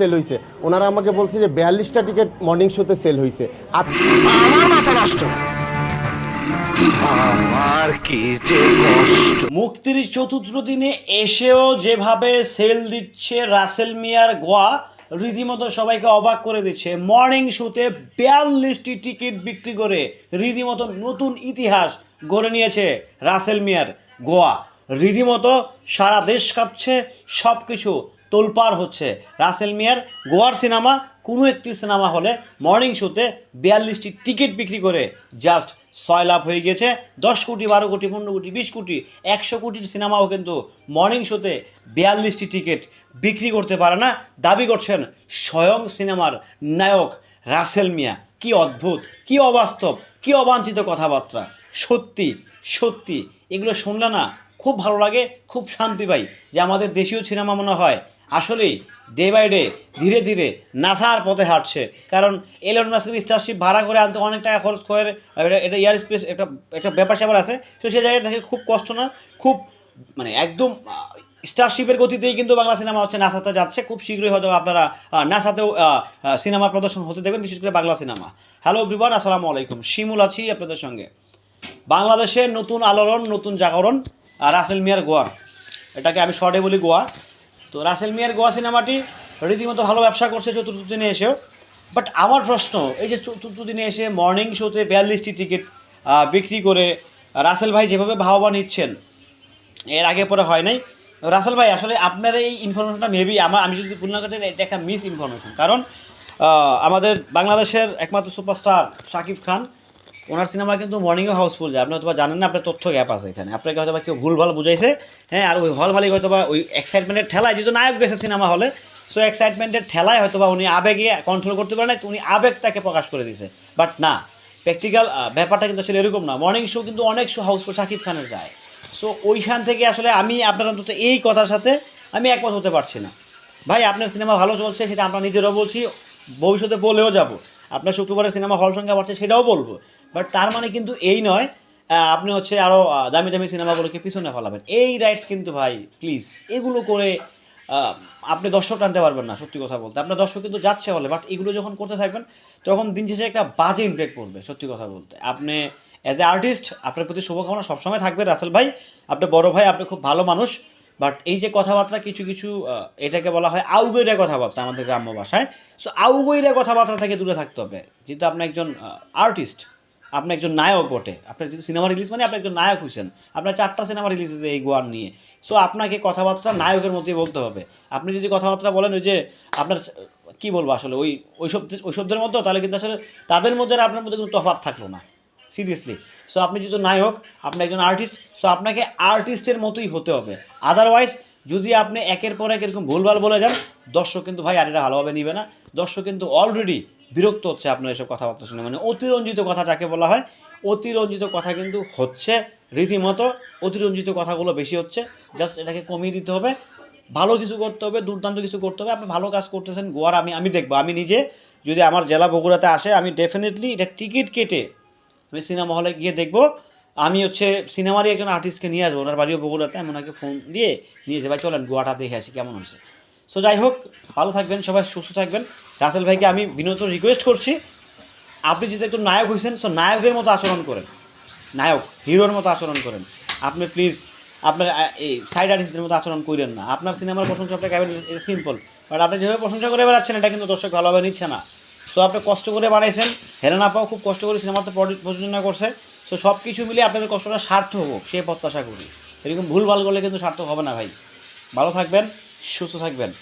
Sell হয়েছে ওনারা আমাকে বলছে যে বিয়াল্লিশটা টিকিট মর্নিং শোতে সেল হয়েছে মুক্তির চতুর্থ দিনে এসেও যেভাবে সেল দিচ্ছে রাসেল মিয়ার গোয়া রীতিমতো সবাইকে অবাক করে দিচ্ছে। মর্নিং শোতে বিয়াল্লিশটি টিকিট বিক্রি করে রীতিমতো নতুন ইতিহাস গড়ে নিয়েছে রাসেল মিয়ার গোয়া। রীতিমতো সারা দেশ কাঁপছে সব কিছু তোলপাড় হচ্ছে। রাসেল মিয়ার গোয়ার সিনেমা, কোনো একটি সিনেমা হলে মর্নিং শোতে বিয়াল্লিশটি টিকিট বিক্রি করে জাস্ট ছয় লাভ হয়ে গেছে। দশ কোটি, বারো কোটি, পনেরো কোটি, বিশ কোটি, একশো কোটির সিনেমাও কিন্তু মর্নিং শোতে বিয়াল্লিশটি টিকিট বিক্রি করতে পারে না। দাবি করছেন স্বয়ং সিনেমার নায়ক রাসেল মিয়া। কি অদ্ভুত, কি অবাস্তব, কি অবাঞ্ছিত কথাবার্তা। সত্যি সত্যি, এগুলো শুনলে না খুব ভালো লাগে, খুব শান্তি পাই যে আমাদের দেশীয় সিনেমা মনে হয় আসলেই ডে বাই ডে ধীরে ধীরে নাসার পথে হাঁটছে। কারণ এলন মাস্কের স্টারশিপ ভাড়া করে আনতে অনেক টাকা খরচ করে, এটা- এয়ার স্পেস একটা একটা ব্যাপার স্যাপার আছে। তো সেই জায়গায় থেকে খুব কষ্ট না, খুব মানে একদম স্টারশিপের গতিতেই কিন্তু বাংলা সিনেমা হচ্ছে নাসাতে যাচ্ছে, খুব শীঘ্রই হয়তো আপনারা নাসাতেও সিনেমা প্রদর্শন হতে দেখবেন, বিশেষ করে বাংলা সিনেমা। হ্যালো এভরিওয়ান আসসালামু আলাইকুম। শিমুল আছি আপনাদের সঙ্গে। বাংলাদেশের নতুন আলোড়ন, নতুন জাগরণ আর রাসেল মিয়ার গোয়া। এটাকে আমি শর্টে বলি গোয়া। তো রাসেল মিয়ার গোয়া সিনেমাটি রীতিমতো ভালো ব্যবসা করছে চতুর্থ দিনে এসেও। বাট আমার প্রশ্ন, এই যে চতুর্থ দিনে এসে মর্নিং শোতে বিয়াল্লিশটি টিকিট বিক্রি করে রাসেল ভাই যেভাবে ভাববা নিচ্ছেন, এর আগে পরে হয় নাই। রাসেল ভাই, আসলে আপনার এই ইনফরমেশনটা মেবি আমার আমি যদি ভুল না এটা একটা মিস ইনফরমেশন কারণ আমাদের বাংলাদেশের একমাত্র সুপারস্টার শাকিব খান ওনার সিনেমা কিন্তু মর্নিংয়ে হাউসফুল যায়। আপনি হয়তো জানেন না, আপনার তথ্য গ্যাপ আছে এখানে। আপনাকে হয়তো বা কেউ ভুলভাল বুঝাইছে। হ্যাঁ আর ওই হল মালিক হয়তো বা ওই এক্সাইটমেন্টের ঠেলায় যেহেতু নায়ক গেছে সিনেমা হলে সো এক্সাইটমেন্টের ঠেলায় হয়তো বা উনি আবেগে কন্ট্রোল করতে পারে না উনি আবেগটাকে প্রকাশ করে দিয়েছে। বাট না প্র্যাকটিক্যাল ব্যাপারটা কিন্তু আসলে এরকম না। মর্নিং শো কিন্তু অনেক শো হাউসফুল শাকিব খানের যায়। সো ওইখান থেকে আসলে আমি আপনার অন্তত এই কথার সাথে আমি একমত হতে পারছি না। ভাই, আপনার সিনেমা ভালো চলছে, সেটা আমরা নিজেরাও বলছি। ভবিষ্যতে বলেও যাব। আপনার শুক্রবারের সিনেমা হল সংখ্যা বাড়ছে সেটাও বলব। বাট তার মানে কিন্তু এই নয় আপনি হচ্ছে আরও দামি দামি সিনেমাগুলোকে পিছনে ফেলাবেন। এই রাইটস কিন্তু ভাই প্লিজ এগুলো করে আপনি দর্শক টানতে পারবেন না, সত্যি কথা বলতে। আপনার দর্শক কিন্তু যাচ্ছে বলে বাট এগুলো যখন করতে থাকবেন, তখন দিন শেষে একটা বাজে ইমপ্যাক্ট পড়বে, সত্যি কথা বলতে। আপনি অ্যাজ এ আর্টিস্ট আপনার প্রতি শুভকামনা সবসময় থাকবে, রাসেল ভাই। আপনি বড় ভাই, আপনি খুব ভালো মানুষ। বাট এই যে কথাবার্তা কিছু কিছু এটাকে বলা হয় আউগৈরা কথাবার্তা আমাদের গ্রাম্য ভাষায়। সো আউগৈরা কথাবার্তা থেকে দূরে থাকতে হবে। যেহেতু আপনি একজন আর্টিস্ট আপনি একজন নায়ক বটে। আপনার যদি সিনেমা রিলিজ মানে আপনি একজন নায়ক হয়েছেন আপনার চারটা সিনেমা রিলিজ হয়েছে এই গোয়ার নিয়ে। সো আপনাকে কথাবার্তা নায়কের মধ্যেই বলতে হবে। আপনি যদি কথাবার্তা বলেন ওই যে আপনার, কি বলব আসলে, ওই, ওইসব, ওইসবদের মধ্যেও তাহলে কিন্তু আসলে তাদের মধ্যে আপনার মধ্যে কোনো তফাৎ থাকল না। সিরিয়াসলি সো আপনি যেহেতু নায়ক, আপনি একজন আর্টিস্ট সো আপনাকে আর্টিস্টের মতোই হতে হবে। আদারওয়াইজ যদি আপনি একের পর এক এরকম ভুলভাল বলে যান, দর্শক কিন্তু ভাই আর এটা ভালোভাবে নিবে না। দর্শক কিন্তু অলরেডি বিরক্ত হচ্ছে আপনার এসব কথাবার্তা শুনে। মানে অতিরঞ্জিত কথা যাকে বলা হয়, অতিরঞ্জিত কথা কিন্তু হচ্ছে রীতিমতো। অতিরঞ্জিত কথাগুলো বেশি হচ্ছে। জাস্ট এটাকে কমিয়ে দিতে হবে। ভালো কিছু করতে হবে, দুর্দান্ত কিছু করতে হবে। আপনি ভালো কাজ করতেছেন, গোয়ার আমি আমি দেখব। আমি নিজে যদি আমার জেলা বগুড়াতে আসে, আমি ডেফিনেটলি এটা টিকিট কেটে আমি সিনেমা হলে গিয়ে দেখব। আমি হচ্ছে সিনেমারই একজন আর্টিস্টকে নিয়ে আসব, ওনার বাড়িও বগুড়াতে, আমি ওনাকে ফোন দিয়ে নিয়ে যাই ভাই চলেন গোয়াটা দেখে আসি কেমন হয়েছে। সো যাই হোক, ভালো থাকবেন, সবাই সুস্থ থাকবেন। রাসেল ভাইকে আমি বিনত রিকোয়েস্ট করছি। আপনি যেহেতু একটু নায়ক হয়েছেন সো নায়কের মতো আচরণ করেন। নায়ক, হিরোর মতো আচরণ করেন। আপনি প্লিজ আপনার এই সাইড আর্টিস্টের মতো আচরণ করেন না। আপনার সিনেমার প্রশংসা আপনাকে এটা সিম্পল বাট আপনি যেভাবে প্রশংসা করে বেড়াচ্ছেন, এটা কিন্তু দর্শক ভালোভাবে নিচ্ছে না। সো আপনি কষ্ট করে বানাইছেন। না পাও খুব কষ্ট করে সিনেমাতে প্রযোজ- প্রযোজনা করছে। সো সব কিছু মিলে আপনাদের কষ্টটা সার্থক হোক, সে প্রত্যাশা করি। এরকম ভুল ভালো করলে কিন্তু সার্থক হবে না ভাই। ভালো থাকবেন, সুস্থ থাকবেন।